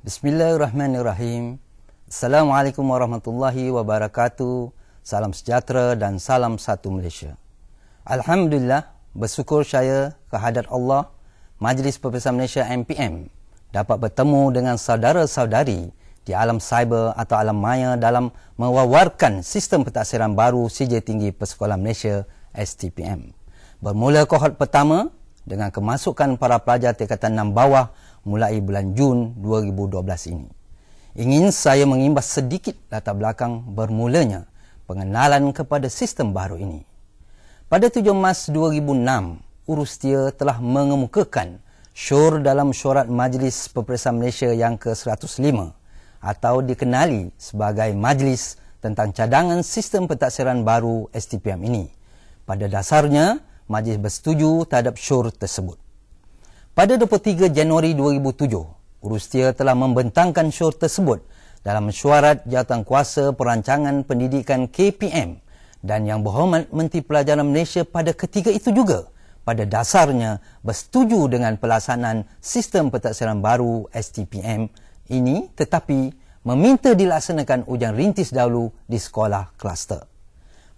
Bismillahirrahmanirrahim. Assalamualaikum warahmatullahi wabarakatuh. Salam sejahtera dan salam satu Malaysia. Alhamdulillah, bersyukur saya kehadrat Allah, Majlis Perpisahan Malaysia MPM dapat bertemu dengan saudara-saudari di alam cyber atau alam maya dalam mewawarkan sistem pentaksiran baru CJ Tinggi Persekolahan Malaysia STPM. Bermula kohort pertama dengan kemasukan para pelajar tingkatan 6 bawah mulai bulan Jun 2012 ini. Ingin saya mengimbas sedikit latar belakang bermulanya pengenalan kepada sistem baru ini. Pada 7 Mac 2006, Urustia telah mengemukakan syur dalam syurat Majlis Perperiksaan Malaysia yang ke-105 atau dikenali sebagai Majlis tentang cadangan sistem pentaksiran baru STPM ini. Pada dasarnya, Majlis bersetuju terhadap syur tersebut. Pada 23 Januari 2007, Urustia telah membentangkan syur tersebut dalam mesyuarat Jawatankuasa Perancangan Pendidikan KPM dan Yang Berhormat Menteri Pelajaran Malaysia pada ketika itu juga pada dasarnya bersetuju dengan pelaksanaan sistem pentaksiran baru STPM ini tetapi meminta dilaksanakan ujian rintis dahulu di sekolah kluster.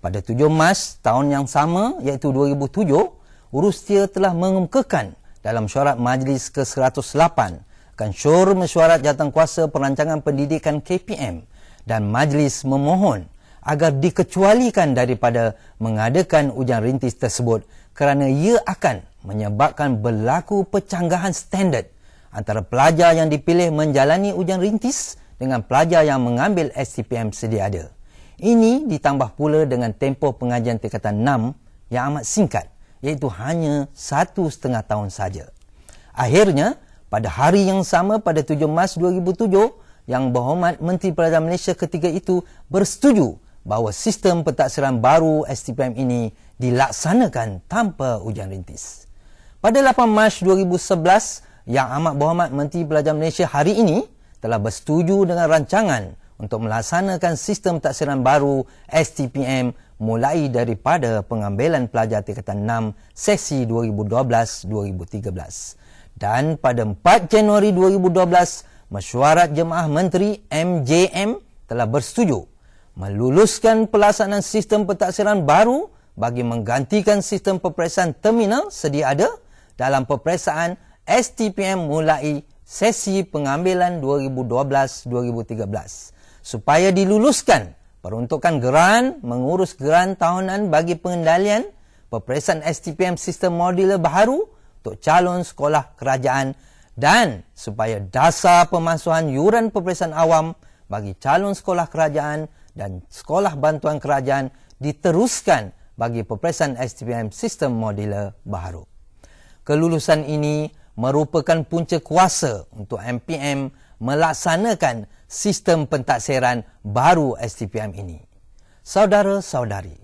Pada 7 Mac tahun yang sama iaitu 2007, Urustia telah mengemukakan dalam syarat Majlis ke-108 akan syur mesyuarat jawatankuasa perancangan pendidikan KPM dan Majlis memohon agar dikecualikan daripada mengadakan ujian rintis tersebut kerana ia akan menyebabkan berlaku pecanggahan standard antara pelajar yang dipilih menjalani ujian rintis dengan pelajar yang mengambil STPM sedia ada. Ini ditambah pula dengan tempoh pengajian tingkatan 6 yang amat singkat iaitu hanya satu setengah tahun saja. Akhirnya, pada hari yang sama pada 7 Mac 2007, Yang Berhormat Menteri Pelajaran Malaysia ketika itu bersetuju bahawa sistem pentaksiran baru STPM ini dilaksanakan tanpa ujian rintis. Pada 8 Mac 2011, Yang Amat Berhormat Menteri Pelajaran Malaysia hari ini telah bersetuju dengan rancangan untuk melaksanakan sistem taksiran baru STPM mulai daripada pengambilan pelajar tingkatan 6 sesi 2012-2013. Dan pada 4 Januari 2012, Mesyuarat Jemaah Menteri MJM telah bersetuju meluluskan pelaksanaan sistem pentaksiran baru bagi menggantikan sistem peperiksaan terminal sedia ada dalam peperiksaan STPM mulai sesi pengambilan 2012-2013 supaya diluluskan peruntukan geran mengurus geran tahunan bagi pengendalian peperiksaan STPM sistem modular baharu untuk calon sekolah kerajaan dan supaya dasar pemasuhan yuran peperiksaan awam bagi calon sekolah kerajaan dan sekolah bantuan kerajaan diteruskan bagi peperiksaan STPM sistem modular baharu. Kelulusan ini merupakan punca kuasa untuk MPM melaksanakan sistem pentaksiran baru STPM ini. Saudara-saudari,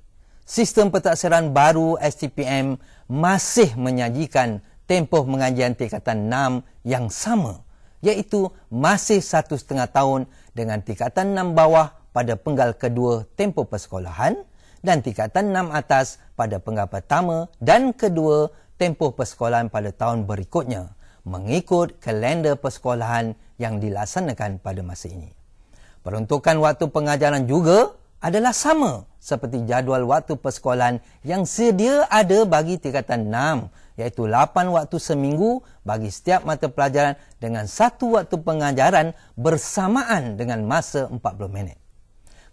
sistem pentaksiran baru STPM masih menyajikan tempoh mengajian tingkatan 6 yang sama iaitu masih satu setengah tahun dengan tingkatan 6 bawah pada penggal kedua tempoh persekolahan dan tingkatan 6 atas pada penggal pertama dan kedua tempoh persekolahan pada tahun berikutnya mengikut kalender persekolahan yang dilaksanakan pada masa ini. Peruntukan waktu pengajaran juga adalah sama seperti jadual waktu persekolahan yang sedia ada bagi tingkatan 6 iaitu 8 waktu seminggu bagi setiap mata pelajaran dengan satu waktu pengajaran bersamaan dengan masa 40 minit.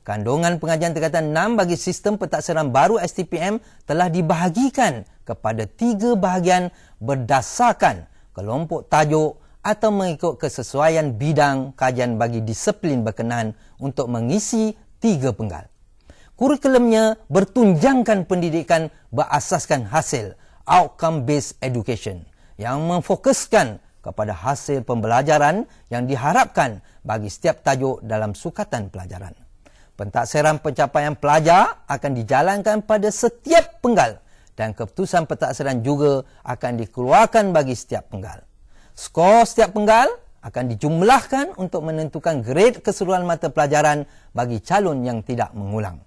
Kandungan pengajian tingkatan 6 bagi sistem pentaksiran baru STPM telah dibahagikan kepada tiga bahagian berdasarkan kelompok tajuk atau mengikut kesesuaian bidang kajian bagi disiplin berkenaan untuk mengisi tiga penggal. Kurikulumnya bertunjangkan pendidikan berasaskan hasil outcome-based education yang memfokuskan kepada hasil pembelajaran yang diharapkan bagi setiap tajuk dalam sukatan pelajaran. Pentaksiran pencapaian pelajar akan dijalankan pada setiap penggal dan keputusan pentaksiran juga akan dikeluarkan bagi setiap penggal. Skor setiap penggal akan dijumlahkan untuk menentukan grade keseluruhan mata pelajaran bagi calon yang tidak mengulang.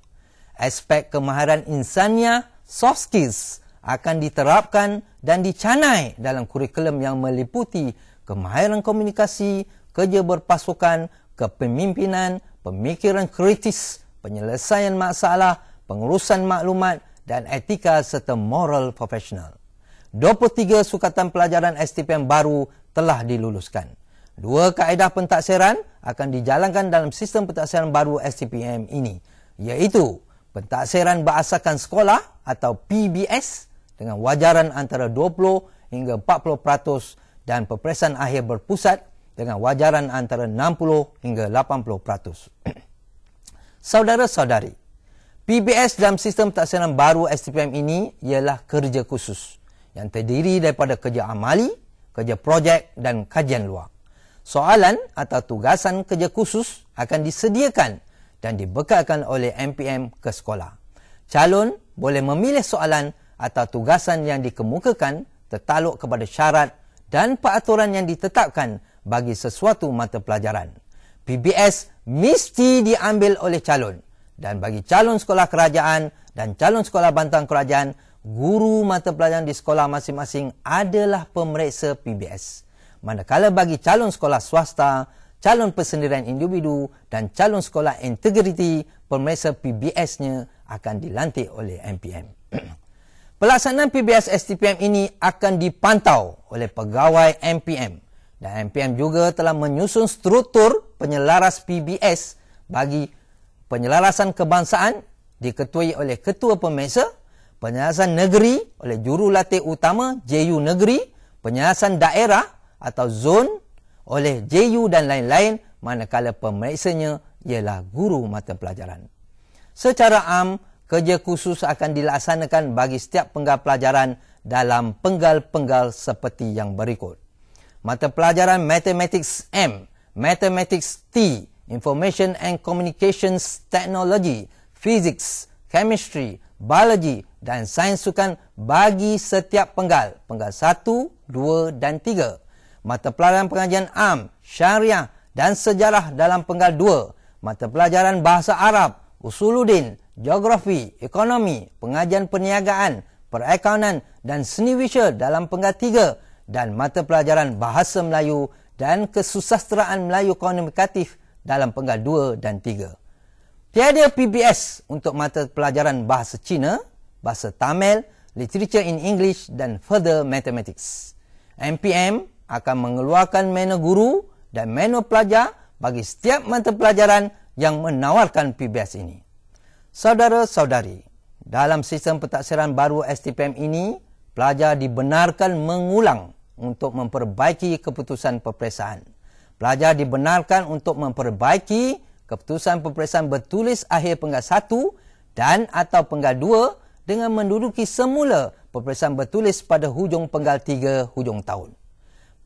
Aspek kemahiran insania, soft skills, akan diterapkan dan dicanai dalam kurikulum yang meliputi kemahiran komunikasi, kerja berpasukan, kepemimpinan, pemikiran kritis, penyelesaian masalah, pengurusan maklumat dan etika serta moral profesional. 23 sukatan pelajaran STPM baru telah diluluskan. Dua kaedah pentaksiran akan dijalankan dalam sistem pentaksiran baru STPM ini, iaitu pentaksiran berasaskan sekolah atau PBS dengan wajaran antara 20 hingga 40% dan peperiksaan akhir berpusat dengan wajaran antara 60 hingga 80%. Saudara-saudari, PBS dalam sistem pentaksiran baru STPM ini ialah kerja khusus yang terdiri daripada kerja amali, kerja projek dan kajian luar soalan atau tugasan kerja khusus akan disediakan dan dibekalkan oleh MPM ke sekolah. Calon boleh memilih soalan atau tugasan yang dikemukakan tertaluk kepada syarat dan peraturan yang ditetapkan bagi sesuatu mata pelajaran. PBS mesti diambil oleh calon dan bagi calon sekolah kerajaan dan calon sekolah bantuan kerajaan, guru mata pelajaran di sekolah masing-masing adalah pemeriksa PBS manakala bagi calon sekolah swasta, calon persendirian individu dan calon sekolah integriti, pemeriksa PBS-nya akan dilantik oleh MPM. Pelaksanaan PBS STPM ini akan dipantau oleh pegawai MPM dan MPM juga telah menyusun struktur penyelaras PBS bagi penyelarasan kebangsaan diketuai oleh ketua pemeriksa, penyelarasan negeri oleh jurulatih utama JU negeri, penyelarasan daerah atau zon oleh JU dan lain-lain manakala pemeriksanya ialah guru mata pelajaran. Secara am, kerja khusus akan dilaksanakan bagi setiap penggal pelajaran dalam penggal-penggal seperti yang berikut. Mata pelajaran Mathematics M, Mathematics T, Information and Communications Technology, Physics, Chemistry, Biology dan Sains Sukan bagi setiap penggal. Penggal 1, 2 dan 3 mata pelajaran pengajian am, syariah dan sejarah dalam penggal 2, mata pelajaran bahasa Arab, usuluddin, geografi, ekonomi, pengajian perniagaan, perakaunan dan seni visual dalam penggal 3 dan mata pelajaran bahasa Melayu dan kesusasteraan Melayu komunikatif dalam penggal 2 dan 3. Tiada PBS untuk mata pelajaran bahasa Cina, bahasa Tamil, literature in English dan further mathematics. MPM akan mengeluarkan menu guru dan menu pelajar bagi setiap mata pelajaran yang menawarkan PBS ini. Saudara-saudari, dalam sistem pentaksiran baru STPM ini, pelajar dibenarkan mengulang untuk memperbaiki keputusan peperiksaan. Pelajar dibenarkan untuk memperbaiki keputusan peperiksaan bertulis akhir penggal 1 dan atau penggal 2 dengan menduduki semula peperiksaan bertulis pada hujung penggal 3 hujung tahun.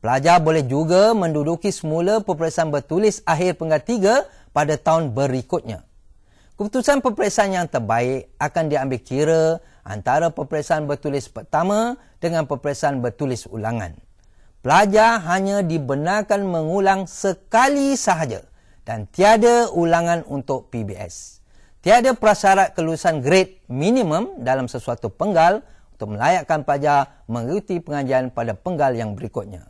Pelajar boleh juga menduduki semula peperiksaan bertulis akhir penggal tiga pada tahun berikutnya. Keputusan peperiksaan yang terbaik akan diambil kira antara peperiksaan bertulis pertama dengan peperiksaan bertulis ulangan. Pelajar hanya dibenarkan mengulang sekali sahaja dan tiada ulangan untuk PBS. Tiada prasyarat kelulusan grade minimum dalam sesuatu penggal untuk melayakkan pelajar mengikuti pengajian pada penggal yang berikutnya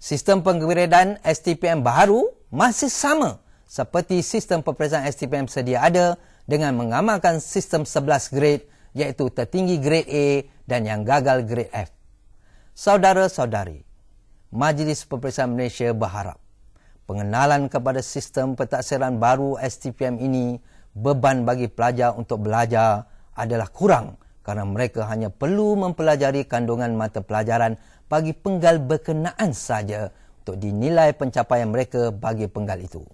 sistem penggradean STPM baru masih sama seperti sistem peperiksaan STPM sedia ada dengan mengamalkan sistem 11 grade iaitu tertinggi grade A dan yang gagal grade F. Saudara-saudari, Majlis Peperiksaan Malaysia berharap pengenalan kepada sistem pentaksiran baru STPM ini beban bagi pelajar untuk belajar adalah kurang kerana mereka hanya perlu mempelajari kandungan mata pelajaran bagi penggal berkenaan saja untuk dinilai pencapaian mereka bagi penggal itu.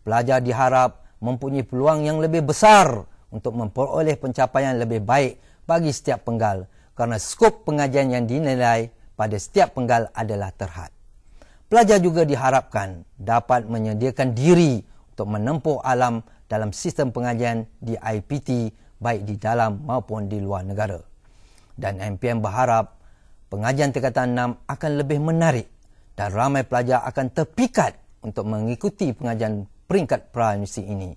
Pelajar diharap mempunyai peluang yang lebih besar untuk memperoleh pencapaian lebih baik bagi setiap penggal kerana skop pengajian yang dinilai pada setiap penggal adalah terhad. Pelajar juga diharapkan dapat menyediakan diri untuk menempuh alam dalam sistem pengajian di IPT baik di dalam maupun di luar negara. Dan MPM berharap pengajian tingkatan 6 akan lebih menarik dan ramai pelajar akan terpikat untuk mengikuti pengajian peringkat pra-universiti ini.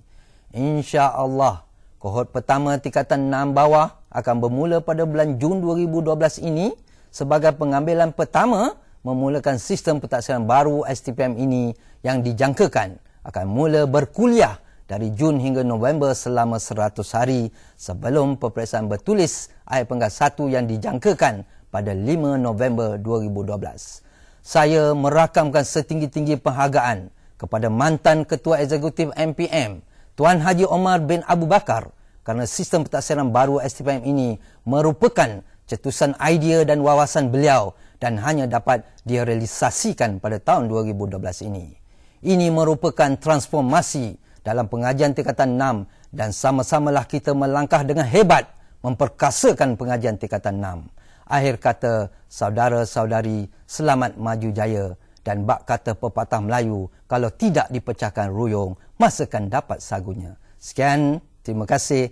Insya Allah, kohort pertama tingkatan 6 bawah akan bermula pada bulan Jun 2012 ini sebagai pengambilan pertama memulakan sistem pentaksiran baru STPM ini yang dijangkakan akan mula berkuliah dari Jun hingga November selama 100 hari sebelum peperiksaan bertulis ayat penggal 1 yang dijangkakan pada 5 November 2012. Saya merakamkan setinggi-tinggi penghargaan kepada mantan Ketua Eksekutif MPM, Tuan Haji Omar bin Abu Bakar kerana sistem pentaksiran baru STPM ini merupakan cetusan idea dan wawasan beliau dan hanya dapat direalisasikan pada tahun 2012 ini. Ini merupakan transformasi dalam pengajian tingkatan 6 dan sama-samalah kita melangkah dengan hebat memperkasakan pengajian tingkatan 6. Akhir kata, saudara-saudari, selamat maju jaya dan bak kata pepatah Melayu, kalau tidak dipecahkan ruyung, masa kan dapat sagunya. Sekian, terima kasih.